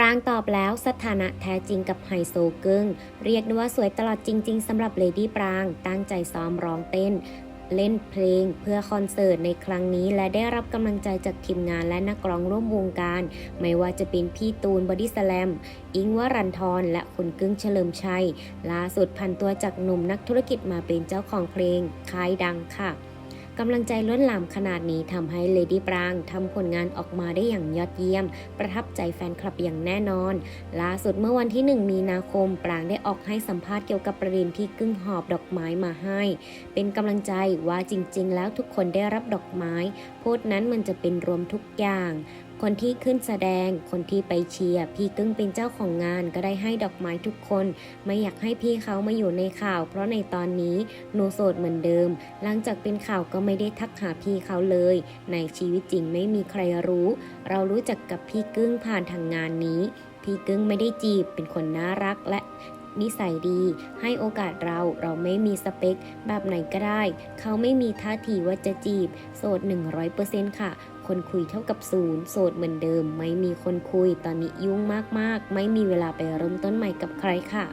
ปรางตอบแล้วสถานะแท้จริงกับไฮโซกึ้งเรียกได้ว่าสวยตลอดจริง ๆสำหรับเลดี้ปรางตั้งใจซ้อมร้องเต้น เล่นเพลงเพื่อคอนเสิร์ตในครั้งนี้และได้รับกำลังใจจากทีมงานและนักร้องร่วมวงการ ไม่ว่าจะเป็นพี่ตูนบอดี้สแลมอิงวรันทรและคุณกึ้งเฉลิมชัยล่าสุดพันตัวจากหนุ่มนักธุรกิจมาเป็นเจ้าของเพลงคายดังค่ะ กำลังใจล้นหลามขนาดนี้ทำให้เลดี้ปรางทำผลงานออกมาได้อย่างยอดเยี่ยม ประทับใจแฟนคลับอย่างแน่นอน ล่าสุดเมื่อวันที่ 1 มีนาคม ปรางได้ออกให้สัมภาษณ์เกี่ยวกับประเด็นที่กึ้งหอบดอกไม้มาให้ เป็นกำลังใจว่าจริง ๆ แล้วทุกคนได้รับดอกไม้ โพสต์นั้นมันจะเป็นรวมทุกอย่าง คนที่ขึ้นแสดง คนที่ไปเชียร์พี่กึ้งเป็นเจ้าของงานก็ได้ให้ดอกไม้ทุกคน ไม่อยากให้พี่เขามาอยู่ในข่าว เพราะในตอนนี้หนูโสดเหมือนเดิม หลังจากเป็นข่าวก็ไม่ได้ทักหาพี่เขาเลย ในชีวิตจริงไม่มีใครรู้ เรารู้จักกับพี่กึ้งผ่านทางงานนี้ พี่กึ้งไม่ได้จีบเป็นคนน่ารักและ นิสัยดี ให้โอกาสเราเราไม่มีสเปค แบบไหนก็ได้ เขาไม่มีท่าทีว่าจะจีบ โสด 100%ค่ะ คนคุยเท่ากับศูนย์โสดเหมือนเดิม ไม่มีคนคุย ตอนนี้ยุ่งมากๆ ไม่มีเวลาไปเริ่มต้นใหม่กับใครค่ะ